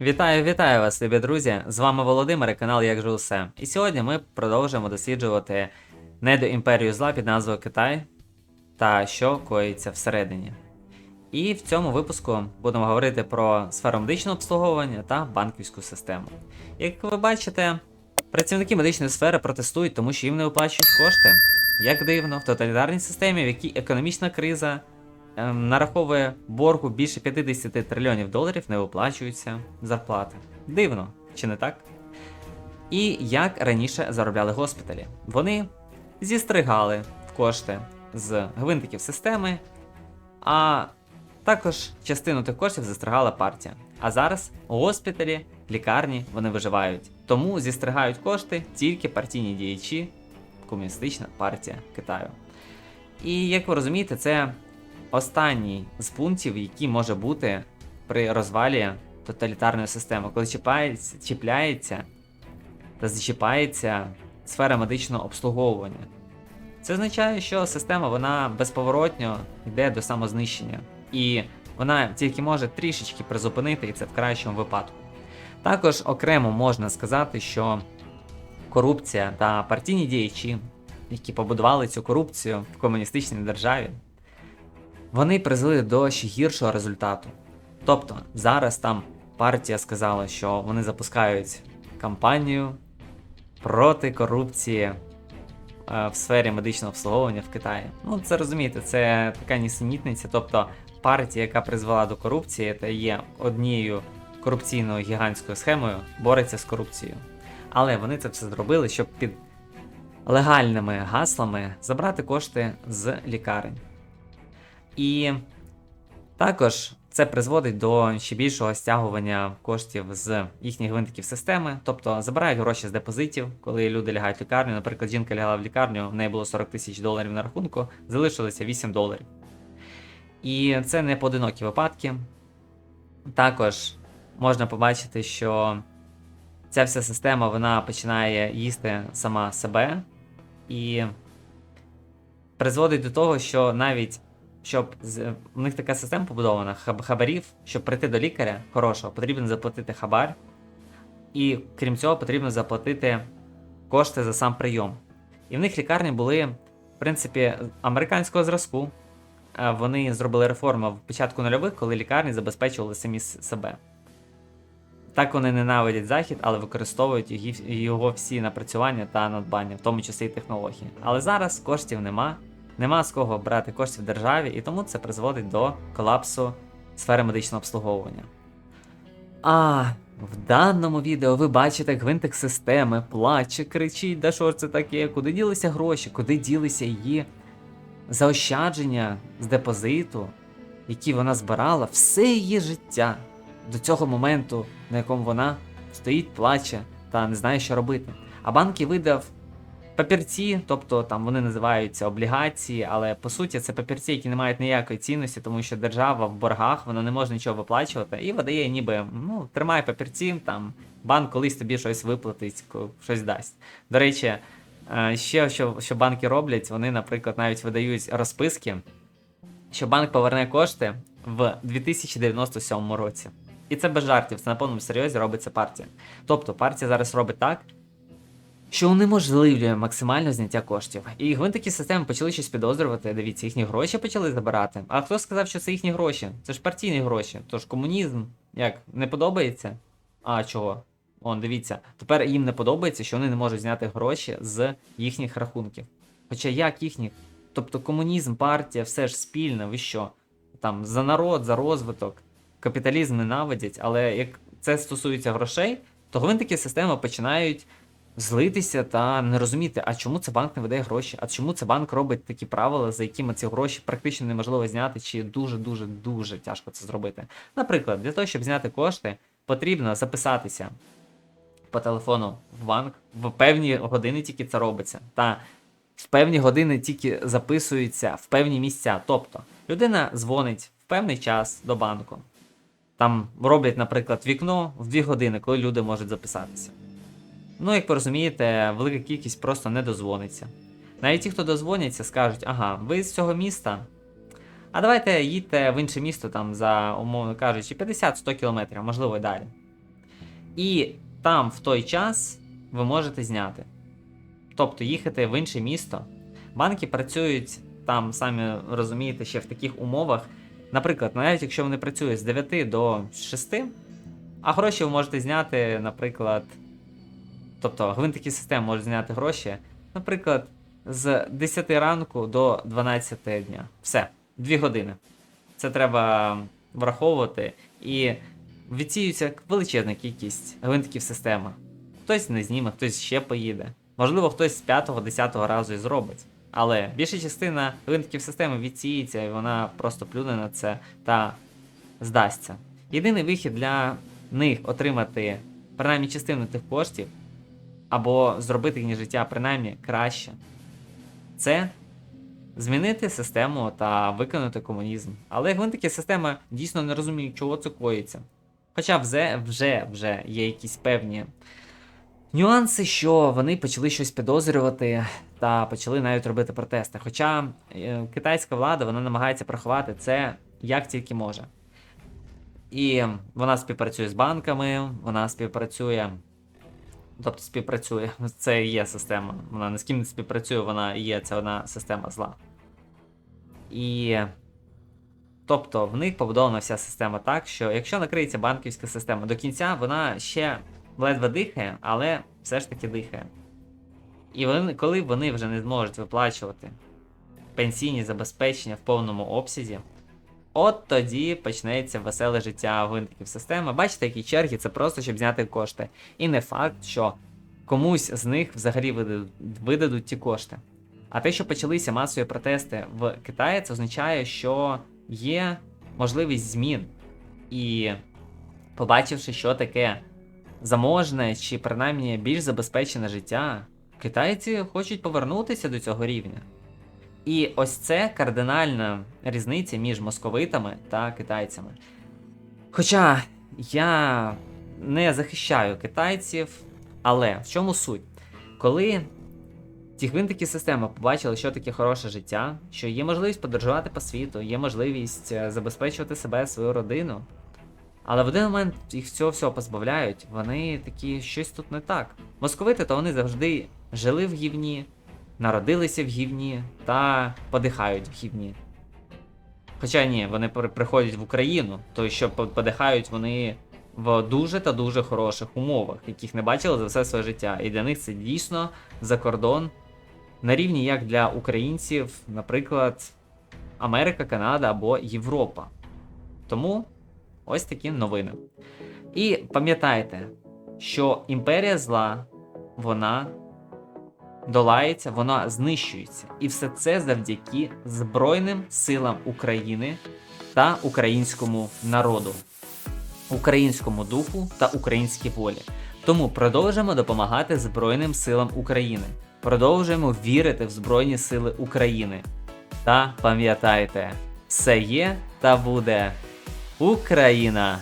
Вітаю, вітаю вас, любі друзі! З вами Володимир і канал Як же усе. І сьогодні ми продовжуємо досліджувати недоімперію зла під назвою Китай та що коїться всередині. І в цьому випуску будемо говорити про сферу медичного обслуговування та банківську систему. Як ви бачите, працівники медичної сфери протестують, тому що їм не виплачують кошти. Як дивно, в тоталітарній системі, в якій економічна криза нараховує боргу більше 50 трильйонів доларів, не виплачуються зарплати. Дивно, чи не так? І як раніше заробляли госпіталі? Вони зістригали кошти з гвинтиків системи, а також частину тих коштів застригала партія. А зараз госпіталі, лікарні вони виживають. Тому зістригають кошти тільки партійні діячі, комуністична партія Китаю. І як ви розумієте, це останній з пунктів, який може бути при розвалі тоталітарної системи, коли чіпається, чіпляється та зачіпається сфера медичного обслуговування. Це означає, що система вона безповоротньо йде до самознищення, і вона тільки може трішечки призупинити, і це в кращому випадку. Також окремо можна сказати, що корупція та партійні діячі, які побудували цю корупцію в комуністичній державі, вони призвели до ще гіршого результату. Тобто зараз там партія сказала, що вони запускають кампанію проти корупції е, в сфері медичного обслуговування в Китаї. Ну, це розумієте, це така нісенітниця. Тобто партія, яка призвела до корупції, та є однією корупційною гігантською схемою, бореться з корупцією. Але вони це все зробили, щоб під легальними гаслами забрати кошти з лікарень. І також це призводить до ще більшого стягування коштів з їхніх гвинтиків системи, тобто забирають гроші з депозитів, коли люди лягають в лікарню. Наприклад, жінка лягала в лікарню, в неї було 40 тисяч доларів на рахунку, залишилося 8 доларів. І це не поодинокі випадки. Також можна побачити, що ця вся система вона починає їсти сама себе і призводить до того, що навіть щоб з- в них така система побудована хаб- хабарів, щоб прийти до лікаря хорошого, потрібно заплатити хабар, і крім цього, потрібно заплатити кошти за сам прийом. І в них лікарні були, в принципі, американського зразку. Вони зробили реформу в початку нульових, коли лікарні забезпечували самі себе. Так вони ненавидять захід, але використовують його всі напрацювання та надбання, в тому числі і технології. Але зараз коштів нема, нема з кого брати коштів державі, і тому це призводить до колапсу сфери медичного обслуговування. А в даному відео ви бачите гвинтик системи, плаче, кричить, да що ж це таке, куди ділися гроші, куди ділися її заощадження з депозиту, які вона збирала все її життя до цього моменту, на якому вона стоїть, плаче та не знає, що робити. А банк їй видав папірці, тобто там вони називаються облігації, але по суті це папірці, які не мають ніякої цінності, тому що держава в боргах вона не може нічого виплачувати і видає, ніби ну тримай папірці, там банк колись тобі щось виплатить, щось дасть. До речі, е, ще що, що банки роблять, вони, наприклад, навіть видають розписки, що банк поверне кошти в 2097 році. І це без жартів, це на повному серйозі робиться партія. Тобто партія зараз робить так, що унеможливлює максимальне зняття коштів. І гвинтики системи почали щось підозрювати. Дивіться, їхні гроші почали забирати. А хто сказав, що це їхні гроші? Це ж партійні гроші. Тож комунізм як не подобається? А чого? Он, дивіться, тепер їм не подобається, що вони не можуть зняти гроші з їхніх рахунків. Хоча як їхніх? Тобто комунізм, партія, все ж спільне, ви що? Там за народ, за розвиток, капіталізм ненавидять, але як це стосується грошей, то гвинтики системи починають злитися та не розуміти, а чому це банк не видає гроші, а чому це банк робить такі правила, за якими ці гроші практично неможливо зняти, чи дуже дуже дуже тяжко це зробити. Наприклад, для того, щоб зняти кошти, потрібно записатися по телефону в банк в певні години тільки це робиться. Та в певні години тільки записуються в певні місця. Тобто людина дзвонить в певний час до банку. Там роблять, наприклад, вікно в 2 години, коли люди можуть записатися. Ну, як ви розумієте, велика кількість просто не дозвониться. Навіть ті, хто дозвоняться, скажуть, ага, ви з цього міста. А давайте їдьте в інше місто, там, за, умовно кажучи, 50-100 кілометрів, можливо, і далі. І там в той час ви можете зняти. Тобто їхати в інше місто. Банки працюють там, самі розумієте, ще в таких умовах. Наприклад, навіть якщо вони працюють з 9 до 6, а гроші ви можете зняти, наприклад. Тобто гвинтики систем можуть зняти гроші, наприклад, з 10 ранку до 12 дня. Все, 2 години. Це треба враховувати. І відсіюється величезна кількість гвинтиків системи. Хтось не зніме, хтось ще поїде. Можливо, хтось з 5-10 разу і зробить. Але більша частина гвинтиків системи відсіється, і вона просто плюне на це та здасться. Єдиний вихід для них отримати принаймні частину тих коштів, або зробити їхнє життя принаймні краще, це змінити систему та виконати комунізм. Але гвинтики системи дійсно не розуміють, чого це коїться. Хоча вже, вже, вже є якісь певні нюанси, що вони почали щось підозрювати та почали навіть робити протести. Хоча е, китайська влада вона намагається приховати це як тільки може. І вона співпрацює з банками, вона співпрацює. Тобто співпрацює. Це і є система. Вона ні з ким не співпрацює, вона є це одна система зла. І. Тобто в них побудована вся система так, що якщо накриється банківська система до кінця, вона ще ледве дихає, але все ж таки дихає. І вони, коли вони вже не зможуть виплачувати пенсійні забезпечення в повному обсязі, от тоді почнеться веселе життя гвинтиків системи. Бачите, які черги, це просто щоб зняти кошти. І не факт, що комусь з них взагалі видадуть, видадуть ті кошти. А те, що почалися масові протести в Китаї, це означає, що є можливість змін. І побачивши, що таке заможне чи принаймні більш забезпечене життя, китайці хочуть повернутися до цього рівня. І ось це кардинальна різниця між московитами та китайцями. Хоча я не захищаю китайців, але в чому суть? Коли ті гвинтики системи побачили, що таке хороше життя, що є можливість подорожувати по світу, є можливість е, забезпечувати себе, свою родину. Але в один момент їх цього всього позбавляють, вони такі, щось тут не так. Московити, то вони завжди жили в гівні, народилися в гівні та подихають в гівні. Хоча ні, вони приходять в Україну, то що подихають вони в дуже та дуже хороших умовах, яких не бачили за все своє життя. І для них це дійсно за кордон на рівні як для українців, наприклад, Америка, Канада або Європа. Тому ось такі новини. І пам'ятайте, що імперія зла, вона долається, вона знищується. І все це завдяки Збройним силам України та українському народу, українському духу та українській волі. Тому продовжуємо допомагати Збройним силам України. Продовжуємо вірити в Збройні Сили України. Та пам'ятайте, все є та буде Україна!